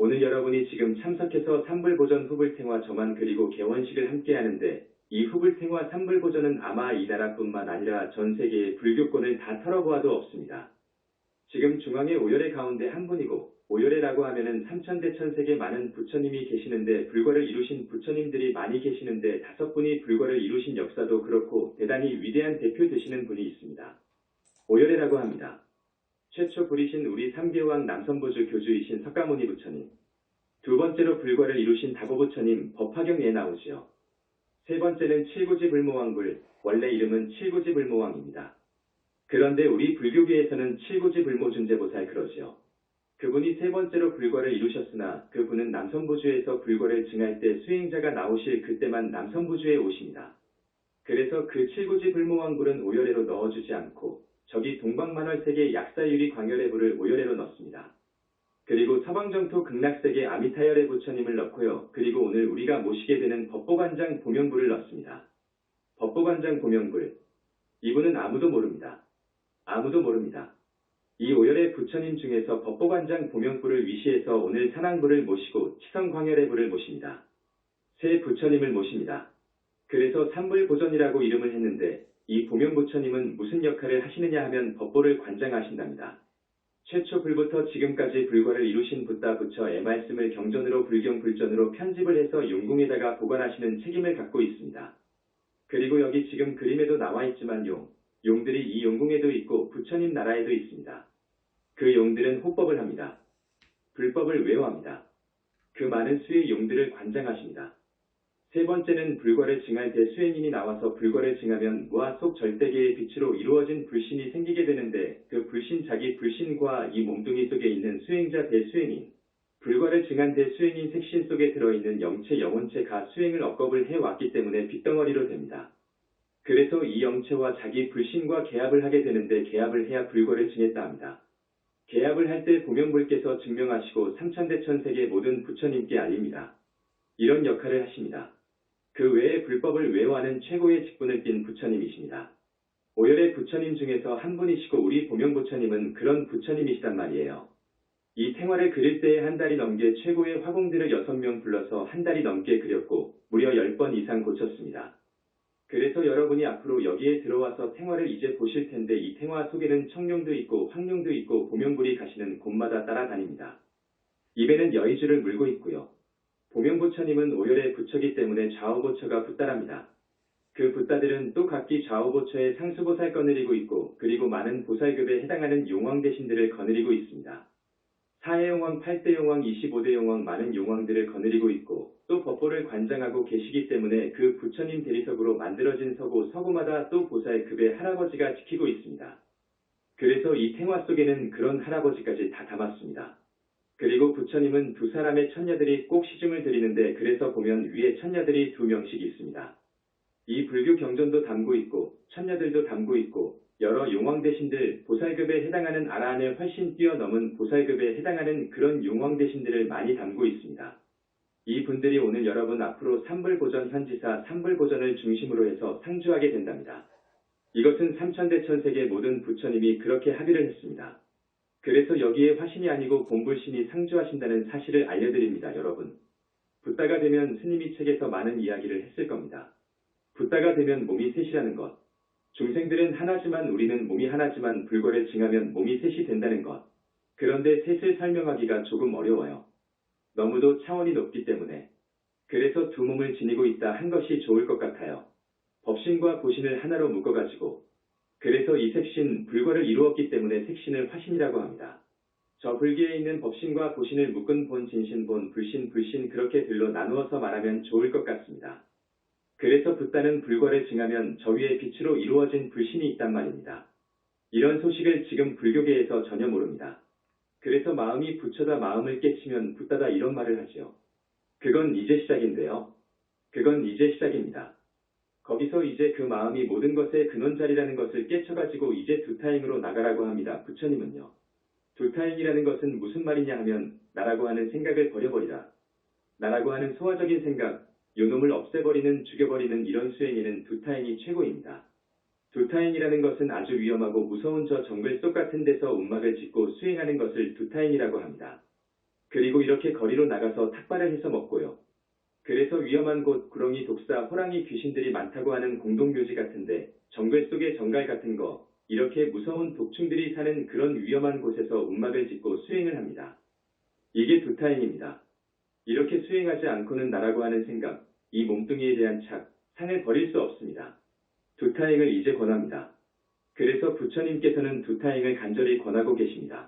오늘 여러분이 지금 참석해서 삼불보전 후불탱화 저만 그리고 개원식을 함께 하는데 이 후불탱화 삼불보전은 아마 이 나라뿐만 아니라 전 세계의 불교권을 다 털어보아도 없습니다. 지금 중앙의 오열의 가운데 한 분이고 오열애라고 하면은 삼천대천세계 많은 부처님이 계시는데 불과를 이루신 부처님들이 많이 계시는데 다섯 분이 불과를 이루신 역사도 그렇고 대단히 위대한 대표 되시는 분이 있습니다. 오열애라고 합니다. 최초 부리신 우리 삼계왕 남선보주 교주이신 석가모니 부처님. 두 번째로 불과를 이루신 다보부처님 법화경에 나오지요. 세 번째는 칠구지 불모왕불, 원래 이름은 칠구지 불모왕입니다. 그런데 우리 불교계에서는 칠구지 불모준재보살 그러지요. 그분이 세 번째로 불과를 이루셨으나 그분은 남선부주에서 불과를 증할 때 수행자가 나오실 그때만 남선부주에 오십니다. 그래서 그 칠구지 불모왕불은 오열애로 넣어주지 않고 저기 동방만월세계 약사유리 광열애불을 오열애로 넣습니다. 그리고 서방정토 극락세계 아미타열의 부처님을 넣고요. 그리고 오늘 우리가 모시게 되는 법보관장 보명불을 넣습니다. 법보관장 보명불. 이분은 아무도 모릅니다. 아무도 모릅니다. 이 오열의 부처님 중에서 법보관장 보명불을 위시해서 오늘 산왕불을 모시고 치성광열의 불을 모십니다. 새 부처님을 모십니다. 그래서 삼불보전이라고 이름을 했는데 이 보명부처님은 무슨 역할을 하시느냐 하면 법보를 관장하신답니다. 최초 불부터 지금까지 불과를 이루신 붓다 부처의 말씀을 경전으로 불경 불전으로 편집을 해서 용궁에다가 보관하시는 책임을 갖고 있습니다. 그리고 여기 지금 그림에도 나와 있지만 용, 용들이 이 용궁에도 있고 부처님 나라에도 있습니다. 그 용들은 호법을 합니다. 불법을 외워합니다. 그 많은 수의 용들을 관장하십니다. 세 번째는 불과를 증할 때 수행인이 나와서 불과를 증하면 무아 속 절대계의 빛으로 이루어진 불신이 생기게 되는데 그 불신 자기 불신과 이 몸뚱이 속에 있는 수행자 대수행인 불과를 증한 대수행인 색신 속에 들어있는 영체 영혼체가 수행을 억겁을 해왔기 때문에 빗덩어리로 됩니다. 그래서 이 영체와 자기 불신과 계합을 하게 되는데 계합을 해야 불과를 증했다 합니다. 계합을 할 때 보명불께서 증명하시고 삼천대천세계 모든 부처님께 알립니다. 이런 역할을 하십니다. 그 외에 불법을 외워하는 최고의 직분을 띈 부처님이십니다. 오열의 부처님 중에서 한 분이시고 우리 보명 부처님은 그런 부처님이시단 말이에요. 이 생활을 그릴 때에 한 달이 넘게 최고의 화공들을 여섯 명 불러서 한 달이 넘게 그렸고 무려 열번 이상 고쳤습니다. 그래서 여러분이 앞으로 여기에 들어와서 생활을 이제 보실 텐데 이 생화 속에는 청룡도 있고 황룡도 있고 보명불이 가시는 곳마다 따라다닙니다. 입에는 여의주를 물고 있고요. 보명부처님은 오열의 부처기 때문에 좌우보처가 붙다랍니다. 그 붓다들은 또 각기 좌우보처의 상수보살 거느리고 있고 그리고 많은 보살급에 해당하는 용왕 대신들을 거느리고 있습니다. 4회 용왕, 8대 용왕, 25대 용왕 많은 용왕들을 거느리고 있고 또 법보를 관장하고 계시기 때문에 그 부처님 대리석으로 만들어진 서고 서고마다 또 보살급의 할아버지가 지키고 있습니다. 그래서 이 생화 속에는 그런 할아버지까지 다 담았습니다. 그리고 부처님은 두 사람의 천녀들이 꼭 시중을 드리는데 그래서 보면 위에 천녀들이 두 명씩 있습니다. 이 불교 경전도 담고 있고 천녀들도 담고 있고 여러 용왕 대신들 보살급에 해당하는 아라한을 훨씬 뛰어넘은 보살급에 해당하는 그런 용왕 대신들을 많이 담고 있습니다. 이 분들이 오늘 여러분 앞으로 삼불보전 현지사 삼불보전을 중심으로 해서 상주하게 된답니다. 이것은 삼천대천세계 모든 부처님이 그렇게 합의를 했습니다. 그래서 여기에 화신이 아니고 본불신이 상주하신다는 사실을 알려드립니다, 여러분. 붓다가 되면 스님이 책에서 많은 이야기를 했을 겁니다. 붓다가 되면 몸이 셋이라는 것. 중생들은 하나지만 우리는 몸이 하나지만 불거를 증하면 몸이 셋이 된다는 것. 그런데 셋을 설명하기가 조금 어려워요. 너무도 차원이 높기 때문에. 그래서 두 몸을 지니고 있다 한 것이 좋을 것 같아요. 법신과 보신을 하나로 묶어가지고 그래서 이 색신 불과를 이루었기 때문에 색신을 화신이라고 합니다. 저 불기에 있는 법신과 보신을 묶은 본, 진신, 본, 불신, 불신 그렇게 들로 나누어서 말하면 좋을 것 같습니다. 그래서 붓다는 불과를 증하면 저 위에 빛으로 이루어진 불신이 있단 말입니다. 이런 소식을 지금 불교계에서 전혀 모릅니다. 그래서 마음이 부처다 마음을 깨치면 붓다다 이런 말을 하지요. 그건 이제 시작인데요. 그건 이제 시작입니다. 거기서 이제 그 마음이 모든 것의 근원자리라는 것을 깨쳐가지고 이제 두타행으로 나가라고 합니다. 부처님은요. 두타행이라는 것은 무슨 말이냐 하면 나라고 하는 생각을 버려버리라. 나라고 하는 소화적인 생각, 요놈을 없애버리는 죽여버리는 이런 수행에는 두타행이 최고입니다. 두타행이라는 것은 아주 위험하고 무서운 저 정글 속 같은 데서 움막을 짓고 수행하는 것을 두타행이라고 합니다. 그리고 이렇게 거리로 나가서 탁발을 해서 먹고요. 그래서 위험한 곳, 구렁이, 독사, 호랑이, 귀신들이 많다고 하는 공동묘지 같은데 정글 속의 정갈 같은 거 이렇게 무서운 독충들이 사는 그런 위험한 곳에서 움막을 짓고 수행을 합니다. 이게 두타행입니다. 이렇게 수행하지 않고는 나라고 하는 생각, 이 몸뚱이에 대한 착, 상을 버릴 수 없습니다. 두 타행을 이제 권합니다. 그래서 부처님께서는 두 타행을 간절히 권하고 계십니다.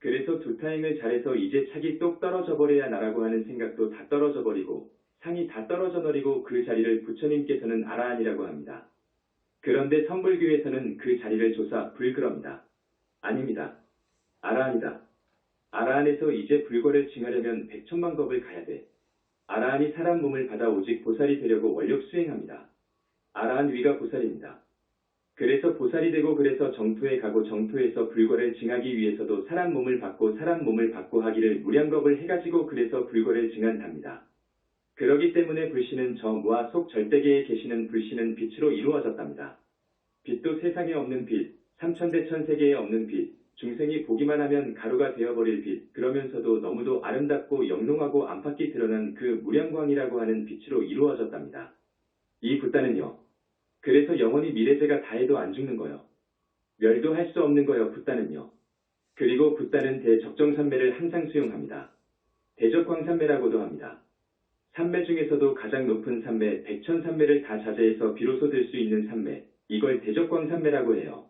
그래서 두타행을 잘해서 이제 착이 똑 떨어져 버려야 나라고 하는 생각도 다 떨어져 버리고 상이 다 떨어져 버리고 그 자리를 부처님께서는 아라한이라고 합니다. 그런데 선불교에서는 그 자리를 조사 불그럽니다. 아닙니다. 아라한이다. 아라한에서 이제 불거를 징하려면 백천만 겁을 가야 돼. 아라한이 사람 몸을 받아 오직 보살이 되려고 원력 수행합니다. 아라한 위가 보살입니다. 그래서 보살이 되고 그래서 정토에 가고 정토에서 불거를 징하기 위해서도 사람 몸을 받고 사람 몸을 받고 하기를 무량겁을 해가지고 그래서 불거를 징한답니다. 그러기 때문에 불신은 저 무아 속 절대계에 계시는 불신은 빛으로 이루어졌답니다. 빛도 세상에 없는 빛, 삼천대천 세계에 없는 빛, 중생이 보기만 하면 가루가 되어버릴 빛, 그러면서도 너무도 아름답고 영롱하고 안팎이 드러난 그 무량광이라고 하는 빛으로 이루어졌답니다. 이 붓다는요. 그래서 영원히 미래제가 다 해도 안 죽는 거요. 멸도 할 수 없는 거요, 붓다는요. 그리고 붓다는 대적정산매를 항상 수용합니다. 대적광산매라고도 합니다. 산매 중에서도 가장 높은 산매, 백천산매를 다 자제해서 비로소 들 수 있는 산매, 이걸 대적광산매라고 해요.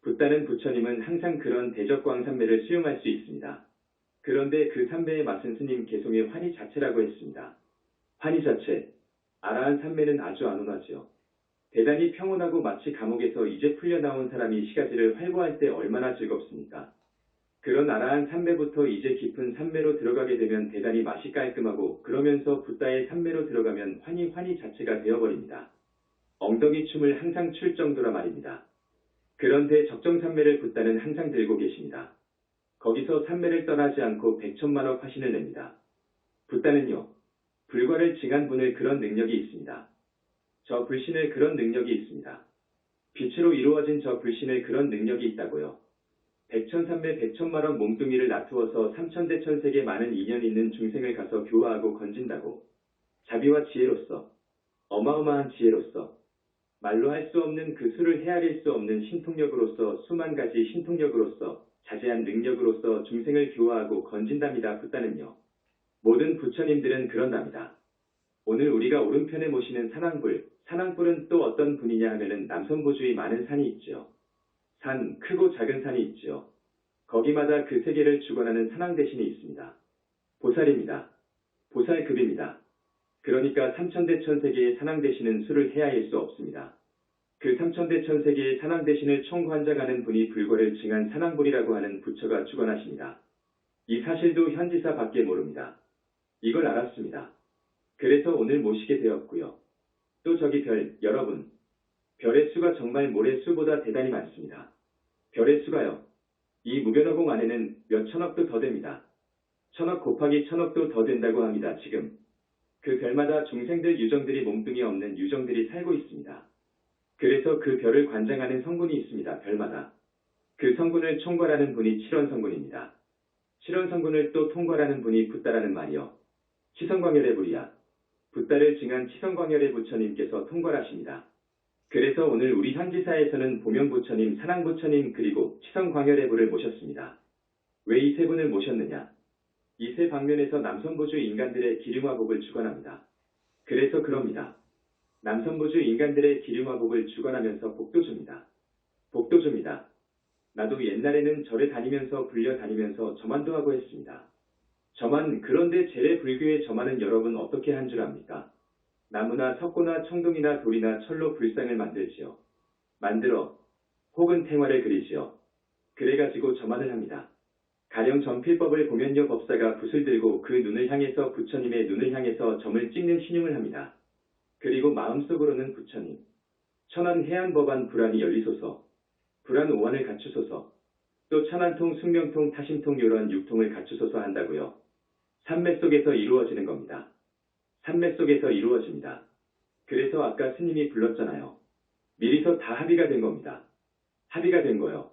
붓다는 부처님은 항상 그런 대적광산매를 수용할 수 있습니다. 그런데 그 산매의 맛은 스님 개송의 환희 자체라고 했습니다. 환희 자체, 아라한 산매는 아주 안온하지요. 대단히 평온하고 마치 감옥에서 이제 풀려나온 사람이 시가지를 활보할 때 얼마나 즐겁습니까? 그런 아라한 산매부터 이제 깊은 산매로 들어가게 되면 대단히 맛이 깔끔하고 그러면서 붓다의 산매로 들어가면 환희 환희 자체가 되어버립니다. 엉덩이 춤을 항상 출 정도라 말입니다. 그런데 적정 산매를 붓다는 항상 들고 계십니다. 거기서 산매를 떠나지 않고 백천만억 화신을 냅니다. 붓다는요, 불과를 징한 분을 그런 능력이 있습니다. 저 불신을 그런 능력이 있습니다. 빛으로 이루어진 저 불신을 그런 능력이 있다고요. 백천삼매 백천만원 몸뚱이를 놔두어서 삼천대천세계 많은 인연 있는 중생을 가서 교화하고 건진다고. 자비와 지혜로서, 어마어마한 지혜로서, 말로 할 수 없는 그 수를 헤아릴 수 없는 신통력으로서 수만 가지 신통력으로서 자세한 능력으로서 중생을 교화하고 건진답니다. 붓다는요. 모든 부처님들은 그런답니다. 오늘 우리가 오른편에 모시는 산왕불, 산왕불은 또 어떤 분이냐 하면은 남선보주의 많은 산이 있죠. 산, 크고 작은 산이 있죠. 거기마다 그 세계를 주관하는 산왕 대신이 있습니다. 보살입니다. 보살급입니다. 그러니까 삼천대천 세계의 산왕 대신은 수를 헤아릴 수 없습니다. 그 삼천대천 세계의 산왕 대신을 총관장하는 분이 불거를 징한 산왕불이라고 하는 부처가 주관하십니다. 이 사실도 현지사 밖에 모릅니다. 이걸 알았습니다. 그래서 오늘 모시게 되었고요. 또 저기 별, 여러분. 별의 수가 정말 모래 수보다 대단히 많습니다. 별의 수가요. 이 무변화공 안에는 몇 천억도 더 됩니다. 천억 곱하기 천억도 더 된다고 합니다. 지금. 그 별마다 중생들 유정들이 몸뚱이 없는 유정들이 살고 있습니다. 그래서 그 별을 관장하는 성군이 있습니다. 별마다. 그 성군을 총괄하는 분이 칠원성군입니다. 칠원성군을 또 통괄하는 분이 붓다라는 말이요. 치성광열의 불이야. 붓다를 징한 치성광열의 부처님께서 통괄하십니다. 그래서 오늘 우리 현지사에서는 보명부처님, 산왕 부처님 그리고 치성광열의 불을 모셨습니다. 왜 이 세 분을 모셨느냐? 이 세 방면에서 남성보주 인간들의 기름화복을 주관합니다. 그래서 그럽니다. 남성보주 인간들의 기름화복을 주관하면서 복도 줍니다. 복도 줍니다. 나도 옛날에는 절에 다니면서 불려 다니면서 저만도 하고 했습니다. 저만 그런데 재래 불교의 저만은 여러분 어떻게 한 줄 압니까? 나무나 석고나 청동이나 돌이나 철로 불상을 만들지요. 만들어 혹은 탱화를 그리지요. 그래가지고 저만을 합니다. 가령 전필법을 보면요 법사가 붓을 들고 그 눈을 향해서 부처님의 눈을 향해서 점을 찍는 신용을 합니다. 그리고 마음속으로는 부처님. 천안 해안 법안 불안이 열리소서. 불안 오한을 갖추소서. 또 천안통, 숙명통, 타심통 요런 육통을 갖추소서 한다고요. 산매 속에서 이루어지는 겁니다. 산매 속에서 이루어집니다. 그래서 아까 스님이 불렀잖아요. 미리서 다 합의가 된 겁니다. 합의가 된 거요.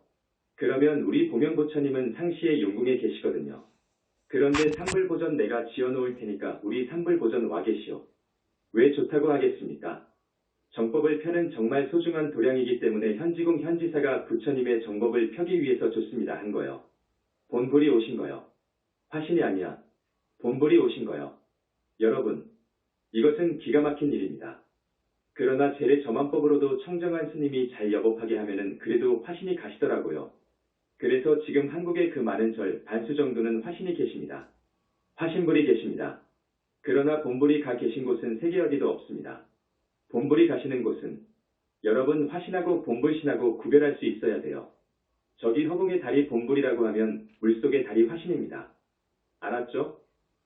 그러면 우리 보명부처님은 상시의 용궁에 계시거든요. 그런데 산불 보전 내가 지어놓을 테니까 우리 산불 보전 와 계시오. 왜 좋다고 하겠습니까? 정법을 펴는 정말 소중한 도량이기 때문에 현지공 현지사가 부처님의 정법을 펴기 위해서 좋습니다 한 거요. 본불이 오신 거요. 화신이 아니야. 본불이 오신 거요. 여러분, 이것은 기가 막힌 일입니다. 그러나 제례 점안법으로도 청정한 스님이 잘 여법하게 하면은 그래도 화신이 가시더라고요. 그래서 지금 한국에 그 많은 절, 반수 정도는 화신이 계십니다. 화신불이 계십니다. 그러나 본불이 가 계신 곳은 세계 어디도 없습니다. 본불이 가시는 곳은 여러분 화신하고 본불신하고 구별할 수 있어야 돼요. 저기 허공의 달이 본불이라고 하면 물속의 달이 화신입니다. 알았죠?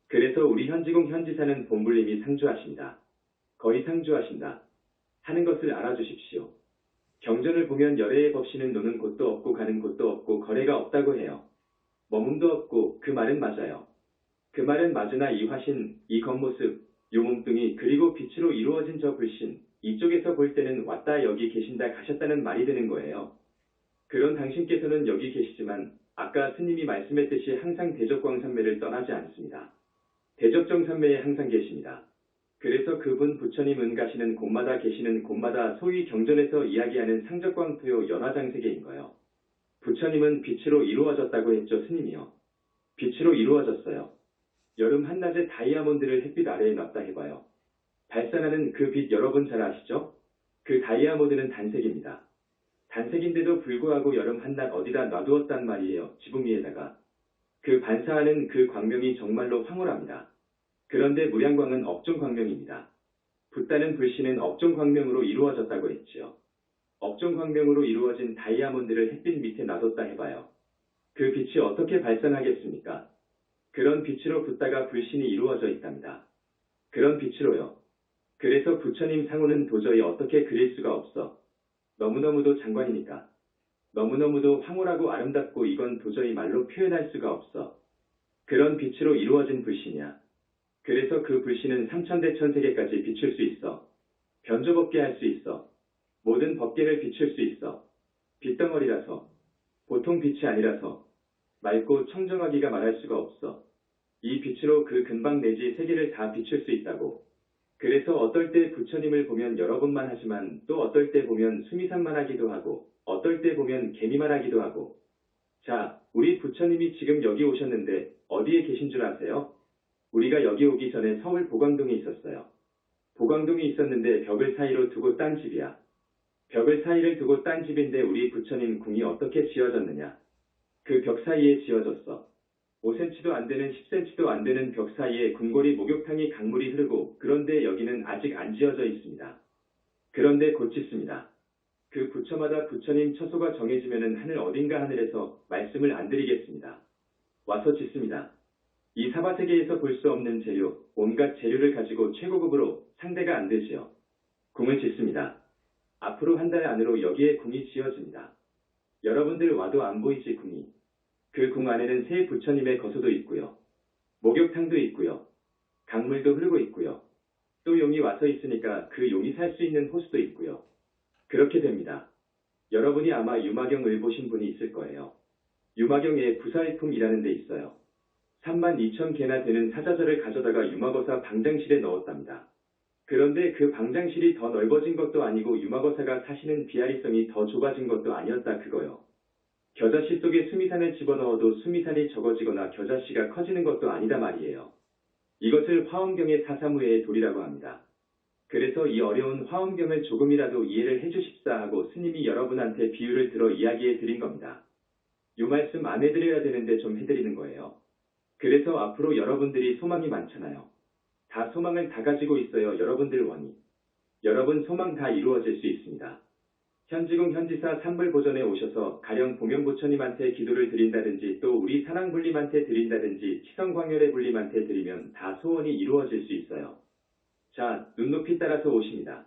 그래서 우리 현지공 현지사는 본불님이 상주하신다. 거의 상주하신다. 하는 것을 알아주십시오. 경전을 보면 열애의 법신은 노는 곳도 없고 가는 곳도 없고 거래가 없다고 해요. 머문도 없고 그 말은 맞아요. 그 말은 맞으나 이 화신, 이 겉모습, 요 몸뚱이 그리고 빛으로 이루어진 저 불신 이쪽에서 볼 때는 왔다 여기 계신다 가셨다는 말이 되는 거예요. 그런 당신께서는 여기 계시지만 아까 스님이 말씀했듯이 항상 대적광산매를 떠나지 않습니다. 대적정산매에 항상 계십니다. 그래서 그분 부처님 은 가시는 곳마다 계시는 곳마다 소위 경전에서 이야기하는 상적광토요 연화장세계인 거요. 부처님은 빛으로 이루어졌다고 했죠 스님이요. 빛으로 이루어졌어요. 여름 한낮에 다이아몬드를 햇빛 아래에 놨다 해봐요. 발산하는 그 빛 여러분 잘 아시죠? 그 다이아몬드는 단색입니다. 단색인데도 불구하고 여름 한낮 어디다 놔두었단 말이에요. 지붕 위에다가. 그 반사하는 그 광명이 정말로 황홀합니다. 그런데 무량광은 업종광명입니다. 붓다는 불씨는 업종광명으로 이루어졌다고 했지요. 업종광명으로 이루어진 다이아몬드를 햇빛 밑에 놔뒀다 해봐요. 그 빛이 어떻게 발산하겠습니까? 그런 빛으로 붓다가 불신이 이루어져 있답니다. 그런 빛으로요. 그래서 부처님 상호는 도저히 어떻게 그릴 수가 없어. 너무너무도 장관이니까. 너무너무도 황홀하고 아름답고 이건 도저히 말로 표현할 수가 없어. 그런 빛으로 이루어진 불신이야. 그래서 그 불신은 삼천대 천세계까지 비출 수 있어. 변조 법계 할 수 있어. 모든 법계를 비출 수 있어. 빛덩어리라서. 보통 빛이 아니라서. 맑고 청정하기가 말할 수가 없어. 이 빛으로 그 근방 내지 세계를 다 비출 수 있다고. 그래서 어떨 때 부처님을 보면 여러분만 하지만 또 어떨 때 보면 수미산만 하기도 하고 어떨 때 보면 개미만 하기도 하고. 자, 우리 부처님이 지금 여기 오셨는데 어디에 계신 줄 아세요? 우리가 여기 오기 전에 서울 보광동에 있었어요. 보광동에 있었는데 벽을 사이로 두고 딴 집이야. 벽을 사이를 두고 딴 집인데 우리 부처님 궁이 어떻게 지어졌느냐? 그 벽 사이에 지어졌어. 5cm도 안 되는 10cm도 안 되는 벽 사이에 궁궐이 목욕탕이 강물이 흐르고 그런데 여기는 아직 안 지어져 있습니다. 그런데 곧 짓습니다. 그 부처마다 부처님 처소가 정해지면은 하늘 어딘가 하늘에서 말씀을 안 드리겠습니다. 와서 짓습니다. 이 사바세계에서 볼 수 없는 재료, 온갖 재료를 가지고 최고급으로 상대가 안 되지요. 궁을 짓습니다. 앞으로 한 달 안으로 여기에 궁이 지어집니다. 여러분들 와도 안 보이지 궁이. 그 궁 안에는 새 부처님의 거소도 있고요. 목욕탕도 있고요. 강물도 흐르고 있고요. 또 용이 와서 있으니까 그 용이 살 수 있는 호수도 있고요. 그렇게 됩니다. 여러분이 아마 유마경을 보신 분이 있을 거예요. 유마경에 부사의품이라는 데 있어요. 3만 2천 개나 되는 사자절을 가져다가 유마거사 방장실에 넣었답니다. 그런데 그 방장실이 더 넓어진 것도 아니고 유마거사가 사시는 비아리성이 더 좁아진 것도 아니었다 그거요. 겨자씨 속에 수미산을 집어넣어도 수미산이 적어지거나 겨자씨가 커지는 것도 아니다 말이에요. 이것을 화엄경의 사사무예의 돌이라고 합니다. 그래서 이 어려운 화엄경을 조금이라도 이해를 해주십사 하고 스님이 여러분한테 비유를 들어 이야기해 드린 겁니다. 요 말씀 안 해드려야 되는데 좀 해드리는 거예요. 그래서 앞으로 여러분들이 소망이 많잖아요. 다 소망을 다 가지고 있어요. 여러분들 원이. 여러분 소망 다 이루어질 수 있습니다. 현지궁 현지사 산불 보전에 오셔서 가령 보명부처님한테 기도를 드린다든지 또 우리 사랑불림한테 드린다든지 치성광열의 불림한테 드리면 다 소원이 이루어질 수 있어요. 자, 눈높이 따라서 오십니다.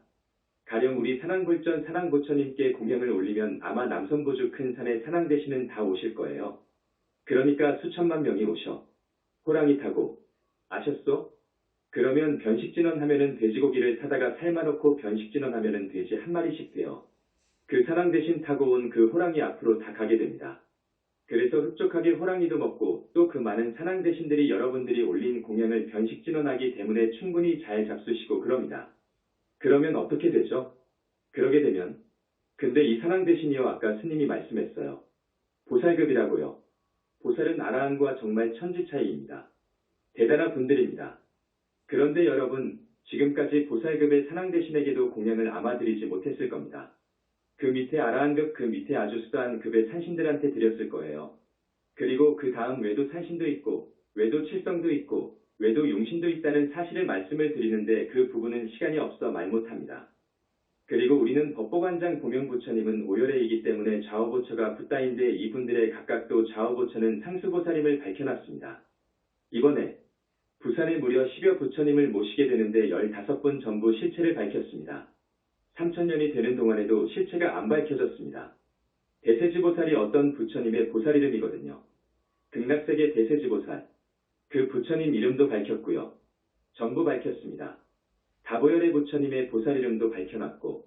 가령 우리 사랑불전 사랑부처님께 공양을 올리면 아마 남선보주 큰 산에 사랑되시는 다 오실 거예요. 그러니까 수천만 명이 오셔. 호랑이 타고. 아셨소? 그러면 변식진원 하면은 돼지고기를 사다가 삶아놓고 변식진원 하면은 돼지 한 마리씩 돼요. 그 사랑 대신 타고 온 그 호랑이 앞으로 다 가게 됩니다. 그래서 흡족하게 호랑이도 먹고 또 그 많은 산왕 대신들이 여러분들이 올린 공양을 변식 진원하기 때문에 충분히 잘 잡수시고 그럽니다. 그러면 어떻게 되죠? 그러게 되면 근데 이 산왕 대신이요 아까 스님이 말씀했어요. 보살급이라고요. 보살은 아라한과 정말 천지 차이입니다. 대단한 분들입니다. 그런데 여러분 지금까지 보살급의 산왕 대신에게도 공양을 아마 드리지 못했을 겁니다. 그 밑에 아라한급 그 밑에 아주 수다한 급의 산신들한테 드렸을 거예요. 그리고 그 다음 외도 산신도 있고 외도 칠성도 있고 외도 용신도 있다는 사실을 말씀을 드리는데 그 부분은 시간이 없어 말 못합니다. 그리고 우리는 법보관장 보명부처님은 오열회이기 때문에 좌우보처가 붓다인데 이분들의 각각도 좌우보처는 상수보살임을 밝혀놨습니다. 이번에 부산에 무려 10여 부처님을 모시게 되는데 15분 전부 실체를 밝혔습니다. 3천년이 되는 동안에도 실체가 안 밝혀졌습니다. 대세지보살이 어떤 부처님의 보살 이름이거든요. 극락세계 대세지보살. 그 부처님 이름도 밝혔고요. 전부 밝혔습니다. 다보열의 부처님의 보살 이름도 밝혀놨고,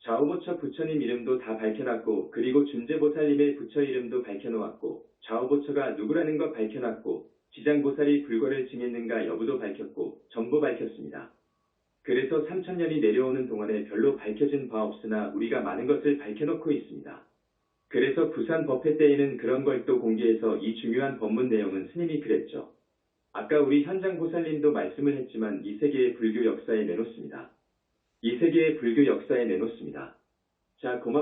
좌우보처 부처님 이름도 다 밝혀놨고, 그리고 준재보살님의 부처 이름도 밝혀놓았고, 좌우보처가 누구라는 것 밝혀놨고, 지장보살이 불거를 증했는가 여부도 밝혔고, 전부 밝혔습니다. 그래서 3천년이 내려오는 동안에 별로 밝혀진 바 없으나 우리가 많은 것을 밝혀놓고 있습니다. 그래서 부산 법회 때에는 그런 걸 또 공개해서 이 중요한 법문 내용은 스님이 그랬죠. 아까 우리 현장 보살님도 말씀을 했지만 이 세계의 불교 역사에 내놓습니다. 이 세계의 불교 역사에 내놓습니다. 자, 고맙습니다.